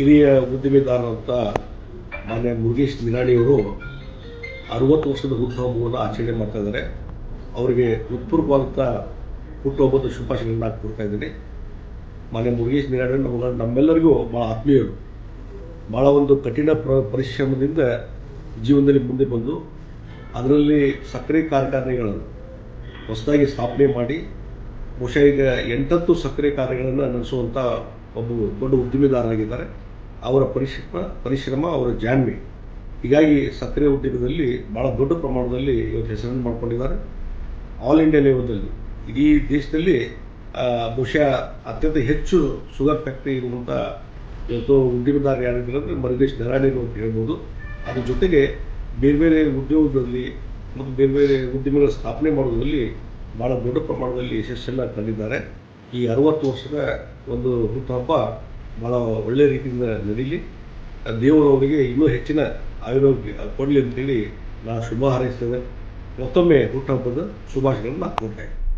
ಹಿರಿಯ ಉದ್ದಿಮೆದಾರರಂತ ಮಾನ್ಯ ಮುರುಗೇಶ್ ನಿರಾಣಿಯವರು ಅರವತ್ತು ವರ್ಷದ ಹುಟ್ಟುಹಬ್ಬವನ್ನು ಆಚರಣೆ ಮಾಡ್ತಾ ಇದ್ದಾರೆ. ಅವರಿಗೆ ಹೃತ್ಪೂರ್ವವಾದಂಥ ಹುಟ್ಟುಹಬ್ಬದ ಶುಭಾಶಯಗಳನ್ನ ಕೊಡ್ತಾ ಇದ್ದೀನಿ. ಮಾನ್ಯ ಮುರುಗೇಶ್ ನಿರಾಣಿ ನಮ್ಮೆಲ್ಲರಿಗೂ ಭಾಳ ಆತ್ಮೀಯರು. ಭಾಳ ಒಂದು ಕಠಿಣ ಪ್ರ ಪರಿಶ್ರಮದಿಂದ ಜೀವನದಲ್ಲಿ ಮುಂದೆ ಬಂದು ಅದರಲ್ಲಿ ಸಕ್ಕರೆ ಕಾರ್ಖಾನೆಗಳನ್ನು ಹೊಸದಾಗಿ ಸ್ಥಾಪನೆ ಮಾಡಿ, ಬಹುಶಃ ಈಗ ಎಂಟತ್ತು ಸಕ್ಕರೆ ಕಾರ್ಯಗಳನ್ನು ನಡೆಸುವಂಥ ಒಬ್ಬ ದೊಡ್ಡ ಉದ್ದಿಮೆದಾರರಾಗಿದ್ದಾರೆ. ಅವರ ಪರಿಶ್ರಮ ಪರಿಶ್ರಮ, ಅವರ ಜಾಣ್ಮೆ. ಹೀಗಾಗಿ ಸಕ್ಕರೆ ಉದ್ಯಮದಲ್ಲಿ ಭಾಳ ದೊಡ್ಡ ಪ್ರಮಾಣದಲ್ಲಿ ಇವತ್ತು ಹೆಸರನ್ನು ಮಾಡ್ಕೊಂಡಿದ್ದಾರೆ. ಆಲ್ ಇಂಡಿಯಾ ಲೆವೆಲ್ದಲ್ಲಿ ಇಡೀ ದೇಶದಲ್ಲಿ ಬಹುಶಃ ಅತ್ಯಂತ ಹೆಚ್ಚು ಶುಗರ್ ಫ್ಯಾಕ್ಟ್ರಿ ಇರುವಂಥ ಇವತ್ತು ಉದ್ಯಮದಾರ ಯಾರಿದ್ದಾರೆ ಅಂದರೆ ಮರುಗೇಶ್ ನರಾಣಿರು ಅಂತ ಹೇಳ್ಬೋದು. ಅದ್ರ ಜೊತೆಗೆ ಬೇರೆ ಬೇರೆ ಉದ್ಯೋಗದಲ್ಲಿ ಮತ್ತು ಬೇರೆ ಬೇರೆ ಉದ್ಯಮಗಳ ಸ್ಥಾಪನೆ ಮಾಡೋದ್ರಲ್ಲಿ ಭಾಳ ದೊಡ್ಡ ಪ್ರಮಾಣದಲ್ಲಿ ಯಶಸ್ಸನ್ನು ಕಂಡಿದ್ದಾರೆ ಈ ಅರವತ್ತು ವರ್ಷದ ಒಂದು ಹುಟ್ಟುಹಬ್ಬ ಭಾಳ ಒಳ್ಳೆಯ ರೀತಿಯಿಂದ ನಡೀಲಿ. ದೇವರು ಅವರಿಗೆ ಇನ್ನೂ ಹೆಚ್ಚಿನ ಆರೋಗ್ಯ ಕೊಡಲಿ ಅಂತೇಳಿ ನಾನು ಶುಭ ಹಾರೈಸ್ತೇನೆ. ಮತ್ತೊಮ್ಮೆ ಹುಟ್ಟುಹಬ್ಬದ ಶುಭಾಶಯಗಳನ್ನು ನಾನು ಕೊಡ್ತೇನೆ.